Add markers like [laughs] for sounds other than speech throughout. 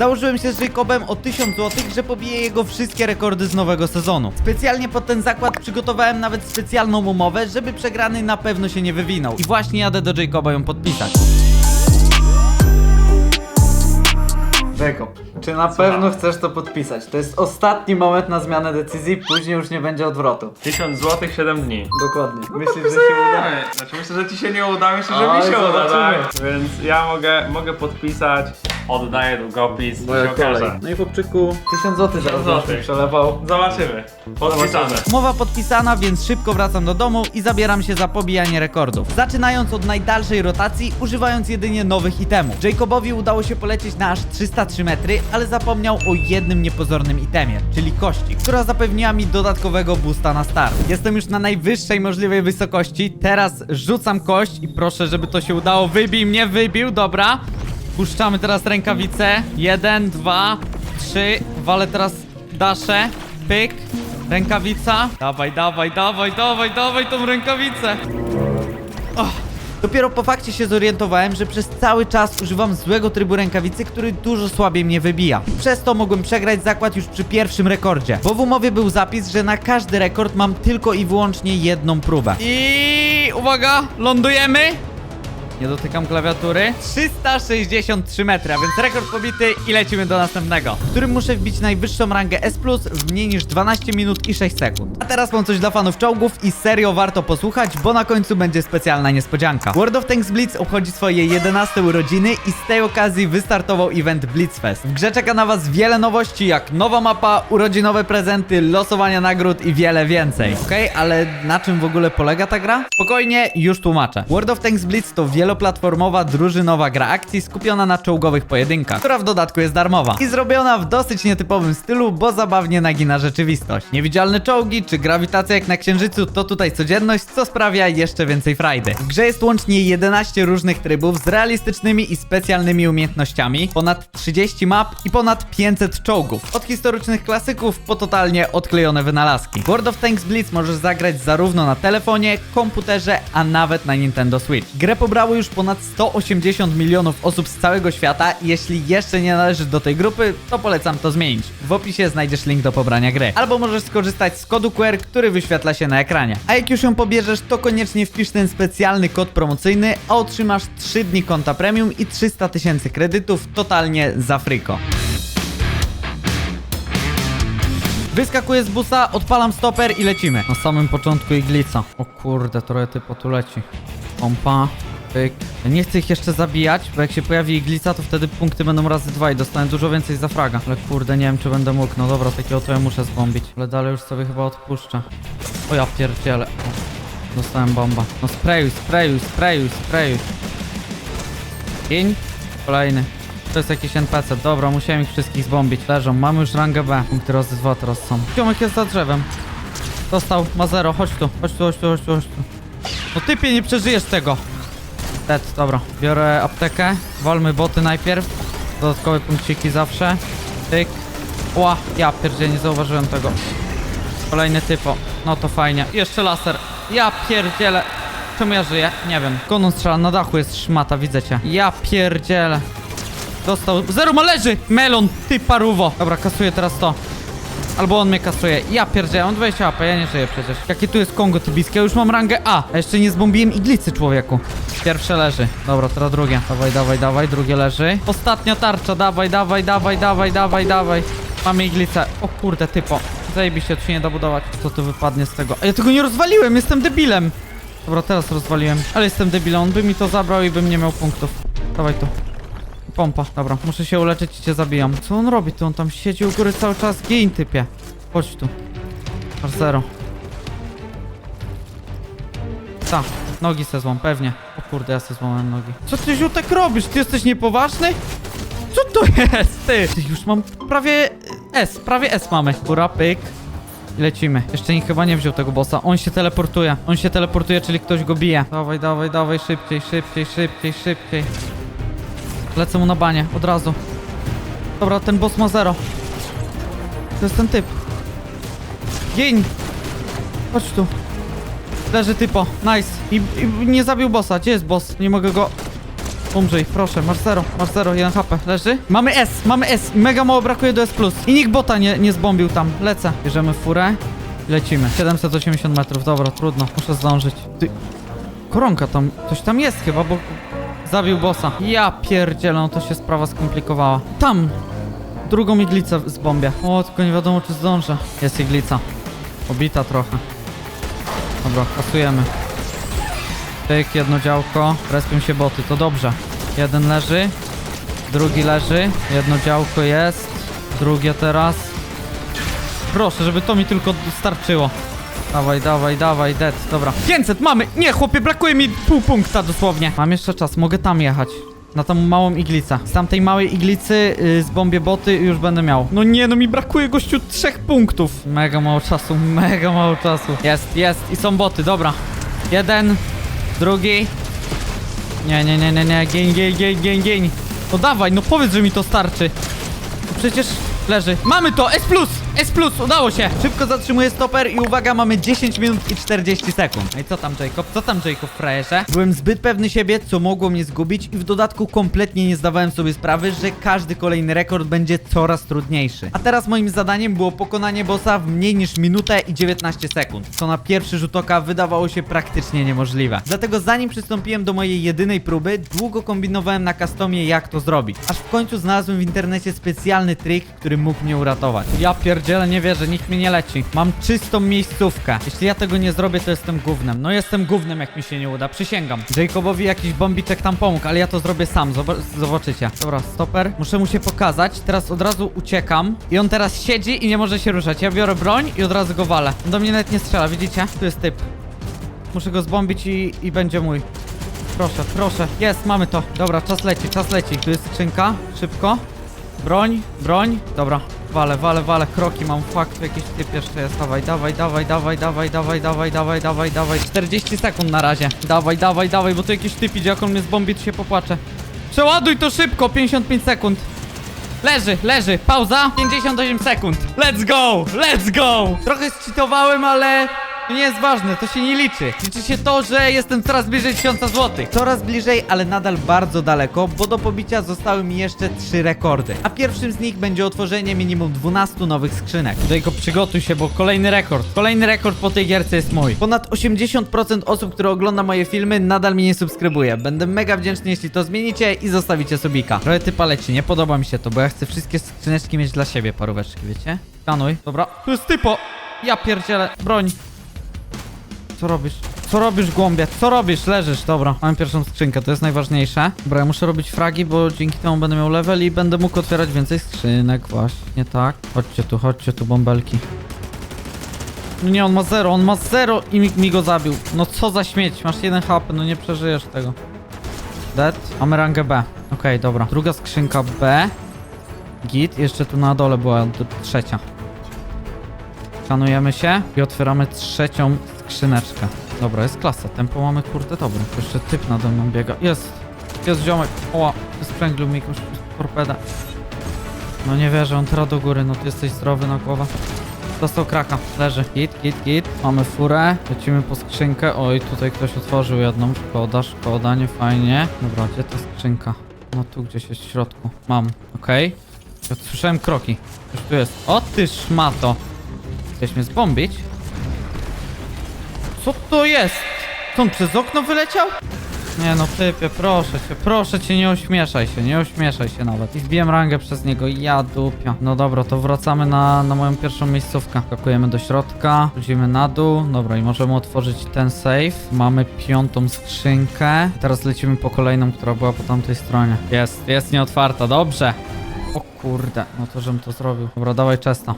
Założyłem się z Jacobem o 1000 zł, że pobiję jego wszystkie rekordy z nowego sezonu. Specjalnie pod ten zakład przygotowałem nawet specjalną umowę, żeby przegrany na pewno się nie wywinął. I właśnie jadę do Jacoba ją podpisać. Jacob, czy na pewno chcesz to podpisać? To jest ostatni moment na zmianę decyzji, później już nie będzie odwrotu. 1000 zł, 7 dni. Dokładnie. Myślisz, że się uda? Nie, Znaczy myślę, że ci się nie uda, myślę, że Oj, mi się uda, zobaczymy. tak? Więc ja mogę, mogę podpisać, oddaję długopis, się okaże. No i chłopczyku, 1000 zł zaraz złotych. przelewał. Zobaczymy. Podpisane. Umowa podpisana, więc szybko wracam do domu i zabieram się za pobijanie rekordów. Zaczynając od najdalszej rotacji, używając jedynie nowych itemów. Jacobowi udało się polecieć na aż 303 metry, ale zapomniał o jednym niepozornym itemie, czyli kości, która zapewniła mi dodatkowego boosta na start. Jestem już na najwyższej możliwej wysokości, teraz rzucam kość i proszę, żeby to się udało. Wybij mnie, wybił, dobra. Puszczamy teraz rękawice. Jeden, dwa, trzy. Walę teraz daszę. Pyk. Rękawica. Dawaj, dawaj, dawaj, dawaj, dawaj tą rękawicę. Och. Dopiero po fakcie się zorientowałem, że przez cały czas używam złego trybu rękawicy, który dużo słabiej mnie wybija. Przez to mogłem przegrać zakład już przy pierwszym rekordzie. Bo w umowie był zapis, że na każdy rekord mam tylko i wyłącznie jedną próbę. I uwaga, lądujemy. Nie dotykam klawiatury. 363 metry, a więc rekord pobity i lecimy do następnego, w którym muszę wbić najwyższą rangę S+, w mniej niż 12 minut i 6 sekund. A teraz mam coś dla fanów czołgów i serio warto posłuchać, bo na końcu będzie specjalna niespodzianka. World of Tanks Blitz obchodzi swoje 11 urodziny i z tej okazji wystartował event Blitzfest. W grze czeka na was wiele nowości, jak nowa mapa, urodzinowe prezenty, losowania nagród i wiele więcej. Okej, ale na czym w ogóle polega ta gra? Spokojnie, już tłumaczę. World of Tanks Blitz to wieloplatformowa, drużynowa gra akcji skupiona na czołgowych pojedynkach, która w dodatku jest darmowa. I zrobiona w dosyć nietypowym stylu, bo zabawnie nagina rzeczywistość. Niewidzialne czołgi czy grawitacja jak na Księżycu to tutaj codzienność, co sprawia jeszcze więcej frajdy. W grze jest łącznie 11 różnych trybów z realistycznymi i specjalnymi umiejętnościami, ponad 30 map i ponad 500 czołgów. Od historycznych klasyków po totalnie odklejone wynalazki. World of Tanks Blitz możesz zagrać zarówno na telefonie, komputerze, a nawet na Nintendo Switch. Grę pobrało już ponad 180 milionów osób z całego świata jeśli jeszcze nie należysz do tej grupy, to polecam to zmienić. W opisie znajdziesz link do pobrania gry. Albo możesz skorzystać z kodu QR, który wyświetla się na ekranie. A jak już ją pobierzesz, to koniecznie wpisz ten specjalny kod promocyjny, a otrzymasz 3 dni konta premium i 300 tysięcy kredytów totalnie za fryko. Wyskakuję z busa, odpalam stoper i lecimy. Na samym początku iglica. O kurde, trochę typo tu leci. Pompa. Nie chcę ich jeszcze zabijać, bo jak się pojawi iglica, to wtedy punkty będą razy dwa i dostanę dużo więcej za fraga. Ale kurde, nie wiem czy będę mógł. No dobra, takiego to ja muszę zbombić. Ale dalej już sobie chyba odpuszczę. O ja pierdzielę. Dostałem bomba. No sprayuj, sprayuj, sprayuj, sprayuj. Gień. Kolejny. To jest jakiś NPC. Dobra, musiałem ich wszystkich zbombić. Leżą. Mamy już rangę B. Punkty razy dwa teraz są. Ziomek jest za drzewem. Dostał. Ma zero. Chodź tu. Chodź tu, chodź tu, chodź tu, chodź tu. No typie, nie przeżyjesz tego. Dead, dobra. Biorę aptekę. Walmy boty najpierw. Dodatkowe punkciki zawsze. Tyk. Ła, ja pierdzie, nie zauważyłem tego. Kolejny typo. No to fajnie. Jeszcze laser. Ja pierdzielę. Czemu ja żyję? Nie wiem. Konon strzela, na dachu jest szmata, widzę cię. Ja pierdzielę. Dostał. Zero ma leży! Melon, ty paruwo. Dobra, kasuję teraz to. Albo on mnie kasuje. Ja pierdzielę, on 20 AP, ja nie żyję przecież. Jakie tu jest Kongo tybiskie? Ja już mam rangę A. A jeszcze nie zbombiłem iglicy, człowieku. Pierwsze leży. Dobra, teraz drugie. Dawaj, dawaj, dawaj, drugie leży. Ostatnia tarcza, dawaj, dawaj, dawaj, dawaj, dawaj, dawaj. Mamy iglicę. O kurde, typo. Zajebiście, tu się nie da budować. Co tu wypadnie z tego? A ja tego nie rozwaliłem, jestem debilem. Dobra, teraz rozwaliłem. Ale jestem debilem, on by mi to zabrał i bym nie miał punktów. Dawaj tu. Pompa, dobra, muszę się uleczyć i cię zabijam. Co on robi tu? On tam siedzi u góry cały czas. Gin typie. Chodź tu. Masz zero. Ta, nogi se złam, pewnie. O kurde, ja se złamałem nogi. Co ty ziutek robisz? Ty jesteś niepoważny? Co to jest, ty? Ty, Już mam prawie S, prawie S mamy. Góra, pyk. I lecimy. Jeszcze nikt chyba nie wziął tego bossa. On się teleportuje. On się teleportuje, czyli ktoś go bije. Dawaj, dawaj, dawaj, szybciej, szybciej, szybciej, szybciej. Lecę mu na banie, od razu. Dobra, ten boss ma zero. To jest ten typ. Gień! Chodź tu. Leży typo, nice. I, I nie zabił bossa, gdzie jest boss? Nie mogę go... Umrzyj, proszę, masz zero, masz zero, jeden HP, leży. Mamy S, mamy S, mega mało brakuje do S+. I nikt bota nie, nie zbombił tam, lecę. Bierzemy furę lecimy. 780 metrów, dobra, trudno, muszę zdążyć. Ty... Koronka tam, coś tam jest chyba, bo zabił bossa. Ja pierdzielę, no to się sprawa skomplikowała. Tam, drugą iglicę z bombie. O, tylko nie wiadomo czy zdążę. Jest iglica. Obita trochę. Dobra, kasujemy. Tyk, jedno działko. Respią się boty, to dobrze. Jeden leży. Drugi leży. Jedno działko jest. Drugie teraz. Proszę, żeby to mi tylko starczyło. Dawaj, dawaj, dawaj, dead, dobra. 500 mamy! Nie, chłopie, brakuje mi pół punkta dosłownie. Mam jeszcze czas, mogę tam jechać. Na tą małą iglicę. Z tamtej małej iglicy yy, z bombie boty już będę miał. No nie, no mi brakuje gościu trzech punktów. Mega mało czasu, [laughs] mega mało czasu. Jest, jest i są boty, dobra. Jeden, drugi. Nie, nie, nie, nie, nie, gień, gień, gień, gień, gień. No dawaj, no powiedz, że mi to starczy. Przecież leży. Mamy to! S+! S+! Udało się! Szybko zatrzymuję stoper i uwaga, mamy 10 minut i 40 sekund. No i co tam, Jacob? Co tam, Jacob, frajerze? Byłem zbyt pewny siebie, co mogło mnie zgubić i w dodatku kompletnie nie zdawałem sobie sprawy, że każdy kolejny rekord będzie coraz trudniejszy. A teraz moim zadaniem było pokonanie bossa w mniej niż minutę i 19 sekund, co na pierwszy rzut oka wydawało się praktycznie niemożliwe. Dlatego zanim przystąpiłem do mojej jedynej próby, długo kombinowałem na customie jak to zrobić. Aż w końcu znalazłem w internecie specjalny trik, który mógł mnie uratować. Ja pierdzielę, nie wierzę, nikt mi nie leci. Mam czystą miejscówkę. Jeśli ja tego nie zrobię, to jestem gównem. No jestem gównem, jak mi się nie uda, przysięgam. Jacobowi jakiś bombiczek tam pomógł, ale ja to zrobię sam, Zob zobaczycie. Dobra, stoper. Muszę mu się pokazać, teraz od razu uciekam. I on teraz siedzi i nie może się ruszać. Ja biorę broń i od razu go walę. On do mnie nawet nie strzela, widzicie? Tu jest typ. Muszę go zbombić i, i będzie mój. Proszę, proszę. Jest, mamy to. Dobra, czas leci, czas leci. Tu jest skrzynka. Szybko. Broń, broń. Dobra. Wale, wale, wale. Kroki mam. Fakt, jakiś typ jeszcze jest. Dawaj, dawaj, dawaj, dawaj, dawaj, dawaj, dawaj, dawaj, dawaj, dawaj. 40 sekund na razie. Dawaj, dawaj, dawaj, bo tu jakiś typ idzie. Jak on mnie zbombi, to się popłaczę. Przeładuj to szybko. 55 sekund. Leży, leży, pauza, 58 sekund. Let's go, let's go! Trochę zcheatowałem, ale to nie jest ważne, to się nie liczy. Liczy się to, że jestem coraz bliżej 1000 zł. Coraz bliżej, ale nadal bardzo daleko, bo do pobicia zostały mi jeszcze 3 rekordy. A pierwszym z nich będzie otworzenie minimum 12 nowych skrzynek. Jacob, przygotuj się, bo kolejny rekord. Kolejny rekord po tej gierce jest mój. Ponad 80% osób, które ogląda moje filmy, nadal mnie nie subskrybuje. Będę mega wdzięczny, jeśli to zmienicie i zostawicie subika. Trochę ty paleci, nie podoba mi się to, bo ja chcę wszystkie skrzyneczki mieć dla siebie, paróweczki, wiecie? Skanuj. Dobra, tu jest typo. Ja pierdzielę, broń. Co robisz? Co robisz, głąbie? Co robisz? Leżysz, dobra. Mam pierwszą skrzynkę, to jest najważniejsze. Dobra, ja muszę robić fragi, bo dzięki temu będę miał level i będę mógł otwierać więcej skrzynek, właśnie tak. Chodźcie tu, chodźcie tu, bąbelki. No nie, on ma zero, on ma zero i mi, mi go zabił. No co za śmieć, masz jeden HP, no nie przeżyjesz tego. Dead. Mamy rangę B. Okej, dobra. Druga skrzynka B. Git. Jeszcze tu na dole była trzecia. Skanujemy się i otwieramy trzecią skrzyneczkę. Dobra, jest klasa. Tempo mamy kurde dobre. Jeszcze typ nade mną biega. Jest! Jest ziomek. Oła, spręglił mi jakąś torpedę. No nie wierzę, on teraz do góry. No ty jesteś zdrowy na głowę. Dostał kraka. Leży. Git, git, git. Mamy furę. Lecimy po skrzynkę. Oj, tutaj ktoś otworzył jedną. Szkoda, szkoda, nie fajnie. Dobra, gdzie ta skrzynka? No tu gdzieś jest w środku. Mam. Okej. Ja słyszałem kroki. Już tu jest. O ty szmato. Chcesz mnie zbombić? Co to jest? Co on przez okno wyleciał? Nie no, typie, proszę cię, proszę cię, nie ośmieszaj się, nie ośmieszaj się nawet. I wbiłem rangę przez niego, ja dupia. No dobra, to wracamy na, na moją pierwszą miejscówkę. Skakujemy do środka, chodzimy na dół. Dobra, i możemy otworzyć ten safe. Mamy piątą skrzynkę. Teraz lecimy po kolejną, która była po tamtej stronie. Jest, jest nieotwarta, dobrze. O kurde, no to żebym to zrobił. Dobra, dawaj czesta.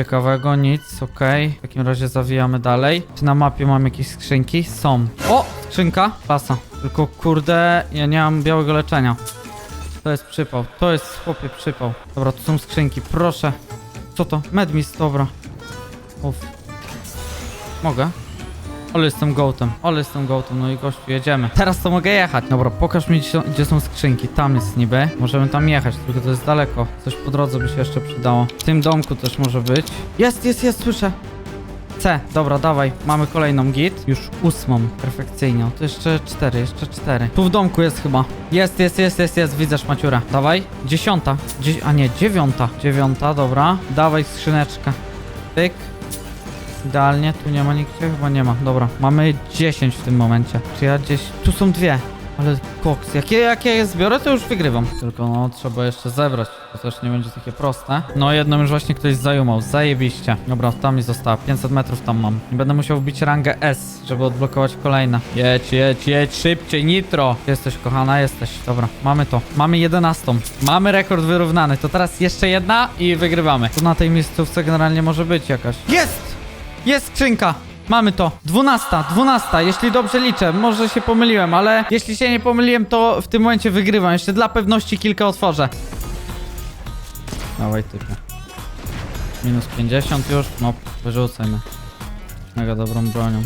Ciekawego, nic, okej. W takim razie zawijamy dalej. Czy na mapie mam jakieś skrzynki? Są. O! Skrzynka. Klasa. Tylko kurde, ja nie mam białego leczenia. To jest przypał. To jest chłopie przypał. Dobra, tu są skrzynki, proszę. Co to? Medmis, dobra. Uff. Mogę? Ale jestem gołtem, ale jestem gołtem, no i gościu, jedziemy. Teraz to mogę jechać. Dobra, pokaż mi, gdzie są, skrzynki. Tam jest niby. Możemy tam jechać, tylko to jest daleko. Coś po drodze by się jeszcze przydało. W tym domku też może być. Jest, jest, jest, słyszę. C, dobra, dawaj. Mamy kolejną git. Już ósmą. Perfekcyjnie. To jeszcze cztery, jeszcze cztery. Tu w domku jest chyba. Jest, jest, jest, jest, jest. Widzę szmaciura. Dawaj. Dziesiąta. Dzie a nie, dziewiąta. Dziewiąta, dobra. Dawaj skrzyneczkę. Pyk. Idealnie, tu nie ma nigdzie, chyba nie ma. Dobra, mamy 10 w tym momencie. Czy ja gdzieś... Tu są dwie. Ale koks, jakie, jakie je zbiorę, to już wygrywam. Tylko no, trzeba jeszcze zebrać. To też nie będzie takie proste. No, jedną już właśnie ktoś zajumał. Zajebiście. Dobra, tam mi została. 500 metrów tam mam. I będę musiał wbić rangę S, żeby odblokować kolejne. Jedź, jedź, jedź, szybciej, nitro. Jesteś, kochana, jesteś. Dobra, mamy to. Mamy 11. Mamy rekord wyrównany. To teraz jeszcze jedna i wygrywamy. Tu na tej miejscówce generalnie może być jakaś. Jest! Jest skrzynka! Mamy to. 12, 12, jeśli dobrze liczę. Może się pomyliłem, ale jeśli się nie pomyliłem, to w tym momencie wygrywam. Jeszcze dla pewności kilka otworzę. Dawaj typie. Minus 50 już. No, wyrzucaj mnie. Mega dobrą bronią.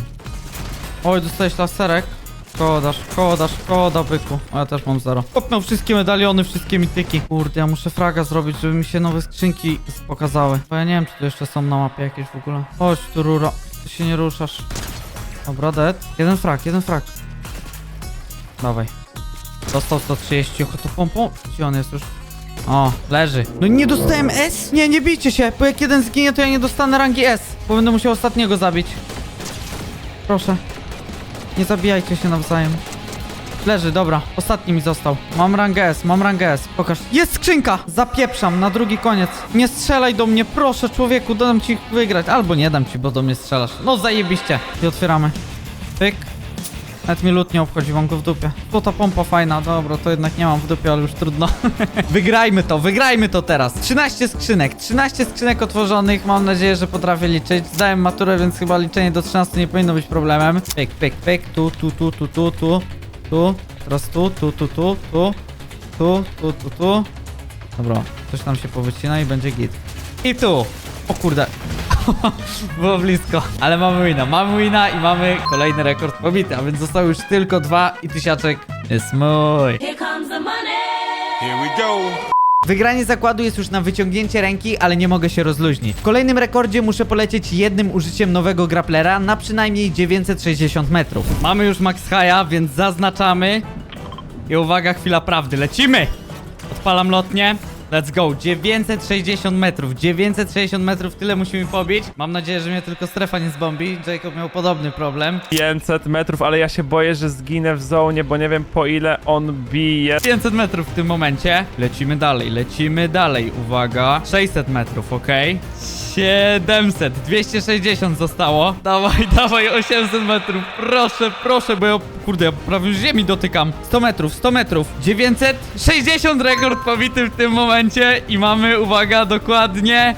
Oj, dostałeś laserek. Szkoda, szkoda, szkoda, byku. A ja też mam zero. Kopnął wszystkie medaliony, wszystkie mityki. Kurde, ja muszę fraga zrobić, żeby mi się nowe skrzynki pokazały. Bo ja nie wiem, czy tu jeszcze są na mapie jakieś w ogóle. Chodź tu, rura. Ty się nie ruszasz. Dobra, dead. Jeden frag, jeden frag. Dawaj. Dostał 130, ocho to pompą. Gdzie on jest już? O, leży. No nie dostałem S? Nie, nie bijcie się, bo jak jeden zginie, to ja nie dostanę rangi S. Bo będę musiał ostatniego zabić. Proszę. Nie zabijajcie się nawzajem. Leży, dobra. Ostatni mi został. Mam rangę S, mam rangę S. Pokaż. Jest skrzynka! Zapieprzam na drugi koniec. Nie strzelaj do mnie, proszę człowieku, dam ci wygrać. Albo nie dam ci, bo do mnie strzelasz. No zajebiście. I otwieramy. Pyk. Nawet mi lód nie obchodzi, mam go w dupie. To ta pompa fajna, dobra, to jednak nie mam w dupie, ale już trudno. [laughs] wygrajmy to, wygrajmy to teraz. 13 skrzynek, 13 skrzynek otworzonych, mam nadzieję, że potrafię liczyć. Zdałem maturę, więc chyba liczenie do 13 nie powinno być problemem. Pyk, pyk, pyk, tu, tu, tu, tu, tu, tu, tu, teraz tu, tu, tu, tu, tu, tu, tu, tu, tu. Dobra, coś nam się powycina i będzie git. I tu. O kurde. [laughs] Było blisko. Ale mamy wina, mamy wina i mamy kolejny rekord pobity, a więc zostały już tylko dwa i tysiaczek jest mój. Here comes the money. Here we go. Wygranie zakładu jest już na wyciągnięcie ręki, ale nie mogę się rozluźnić. W kolejnym rekordzie muszę polecieć jednym użyciem nowego grapplera na przynajmniej 960 metrów. Mamy już max high'a, więc zaznaczamy. I uwaga, chwila prawdy, lecimy! Odpalam lotnie. Let's go, 960 metrów, 960 metrów, tyle musimy pobić. Mam nadzieję, że mnie tylko strefa nie zbombi. Jacob miał podobny problem. 500 metrów, ale ja się boję, że zginę w zonie, bo nie wiem po ile on bije. 500 metrów w tym momencie. Lecimy dalej, lecimy dalej. Uwaga. 600 metrów, ok. 700, 260 zostało. Dawaj, [laughs] dawaj, 800 metrów. Proszę, proszę, bo ja, kurde, ja prawie już ziemi dotykam. 100 metrów, 100 metrów. 960 rekord pobity w tym momencie. I mamy, uwaga, dokładnie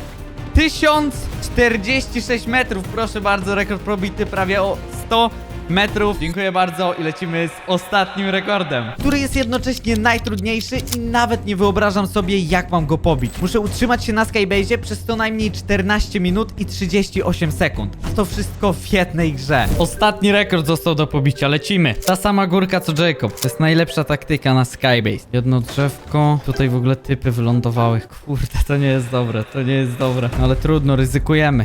1046 metrów. Proszę bardzo, rekord probity prawie o 100 metrów. Dziękuję bardzo i lecimy z ostatnim rekordem. Który jest jednocześnie najtrudniejszy i nawet nie wyobrażam sobie, jak mam go pobić. Muszę utrzymać się na Skybase przez co najmniej 14 minut i 38 sekund. A to wszystko w jednej grze. Ostatni rekord został do pobicia, lecimy. Ta sama górka co Jacob. To jest najlepsza taktyka na Skybase. Jedno drzewko. Tutaj w ogóle typy wylądowały. Kurde, to nie jest dobre, to nie jest dobre. Ale trudno, ryzykujemy.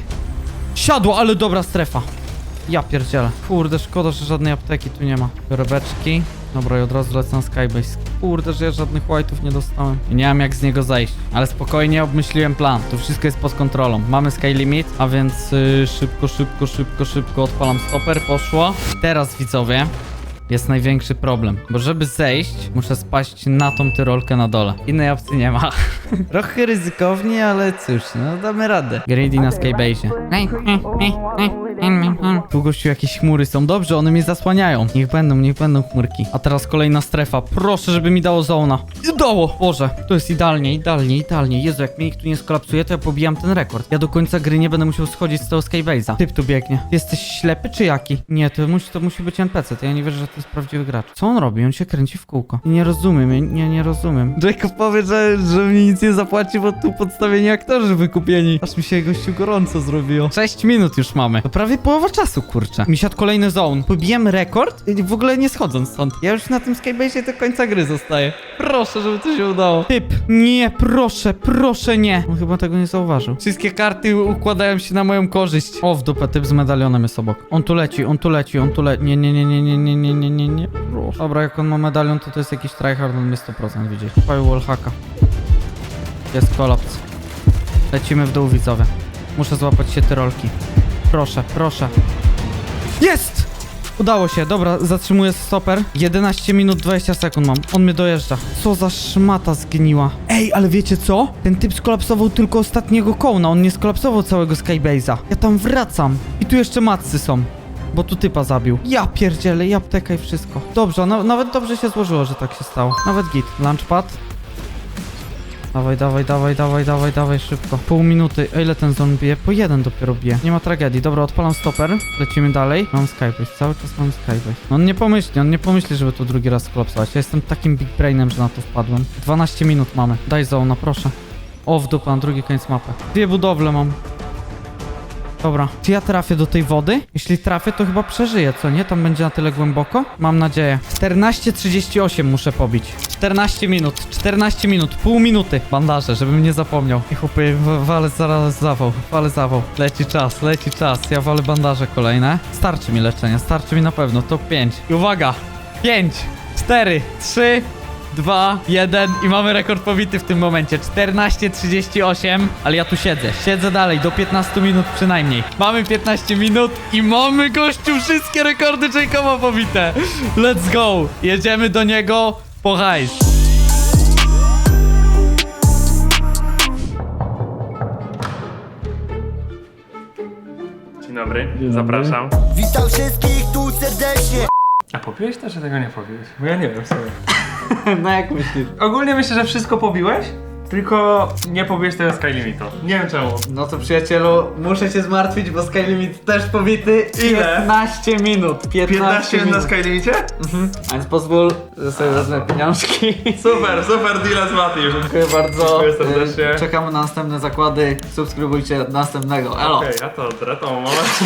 Siadło, ale dobra strefa. Ja pierdzielę. Kurde, szkoda, że żadnej apteki tu nie ma. Biorę beczki. Dobra, i od razu lecę na Skybase. Kurde, że ja żadnych white'ów nie dostałem. I nie wiem jak z niego zejść. Ale spokojnie obmyśliłem plan. Tu wszystko jest pod kontrolą. Mamy sky limit, a więc yy, szybko, szybko, szybko, szybko odpalam stopper. Poszło. Teraz widzowie. Jest największy problem, bo żeby zejść, muszę spaść na tą tyrolkę na dole. Innej opcji nie ma. [laughs] Trochę ryzykownie, ale cóż, no damy radę. Greedy na Skybase. Tu gościu jakieś chmury są. Dobrze, one mnie zasłaniają. Niech będą, niech będą chmurki. A teraz kolejna strefa. Proszę, żeby mi dało zona. I dało! Boże, to jest idealnie, idealnie, idealnie. Jezu, jak mnie ich tu nie skolapsuje, to ja pobijam ten rekord. Ja do końca gry nie będę musiał schodzić z tego Skybase'a. Typ tu biegnie. Jesteś ślepy czy jaki? Nie, to musi, to musi być NPC. To ja nie wierzę, że to jest prawdziwy gracz. Co on robi? On się kręci w kółko. Nie rozumiem, ja nie, nie rozumiem. Jacob powie, że, że mi nic nie zapłaci, bo tu podstawieni aktorzy wykupieni. Aż mi się gościu gorąco zrobiło. 6 minut już mamy. To prawie prawie połowa czasu, kurczę. Mi siadł kolejny zone. Pobiłem rekord, y, w ogóle nie schodząc stąd. Ja już na tym Skybase do końca gry zostaję. Proszę, żeby to się udało. Typ, nie, proszę, proszę nie. On chyba tego nie zauważył. Wszystkie karty układają się na moją korzyść. O, w dupę, typ z medalionem jest obok. On tu leci, on tu leci, on tu leci. Nie, nie, nie, nie, nie, nie, nie, nie, nie, nie. Proszę. Dobra, jak on ma medalion, to to jest jakiś tryhard, on mnie 100% widzi. Chwaj wallhacka. Jest kolaps. Lecimy w dół, widzowie. Muszę złapać się tyrolki. Proszę, proszę. Jest! Udało się, dobra, zatrzymuję stoper. 11 minut 20 sekund mam. On mnie dojeżdża. Co za szmata zgniła. Ej, ale wiecie co? Ten typ skolapsował tylko ostatniego kołna, on nie skolapsował całego Skybase'a. Ja tam wracam. I tu jeszcze matcy są. Bo tu typa zabił. Ja pierdzielę, i apteka i wszystko. Dobrze, no, nawet dobrze się złożyło, że tak się stało. Nawet git. Launchpad. Dawaj, dawaj, dawaj, dawaj, dawaj, dawaj, szybko. Pół minuty. A ile ten zon bije? Po jeden dopiero bije. Nie ma tragedii. Dobra, odpalam stoper. Lecimy dalej. Mam skybase. Cały czas mam skybase. No on nie pomyśli, on nie pomyśli, żeby tu drugi raz skolapsować. Ja jestem takim big brainem, że na to wpadłem. 12 minut mamy. Daj zona, proszę. O, w dupę, na drugi koniec mapy. Dwie budowle mam. Dobra, czy ja trafię do tej wody? Jeśli trafię, to chyba przeżyję, co nie? Tam będzie na tyle głęboko? Mam nadzieję. 14.38 muszę pobić. 14 minut, 14 minut, pół minuty. Bandaże, żebym nie zapomniał. I chłopie, walę zaraz zawał, walę zawał. Leci czas, leci czas. Ja walę bandaże kolejne. Starczy mi leczenia, starczy mi na pewno. To 5. I uwaga! 5, 4, 3, 2, 1 i mamy rekord pobity w tym momencie. 14.38, ale ja tu siedzę. Siedzę dalej, do 15 minut przynajmniej. Mamy 15 minut i mamy gościu wszystkie rekordy Jacoba pobite. Let's go! Jedziemy do niego po hajs. Dzień dobry, zapraszam. Witam wszystkich tu serdecznie. A pobiłeś to, czy tego nie pobiłeś? Bo ja nie wiem w sumie. [laughs] No jak myślisz? Ogólnie myślę, że wszystko pobiłeś, tylko nie pobiłeś tego Sky Limitu. Nie wiem czemu. No to przyjacielu, muszę się zmartwić, bo Sky Limit też pobity. Ile? 15 minut. 15, 15 na minut. Sky Limicie? A więc pozwól, że sobie wezmę pieniążki. [laughs] Super, super deal z Mati. Dziękuję bardzo. Dziękuję serdecznie. Y, Czekamy na następne zakłady. Subskrybujcie następnego. Elo. Okej, ja to odrę tą moment.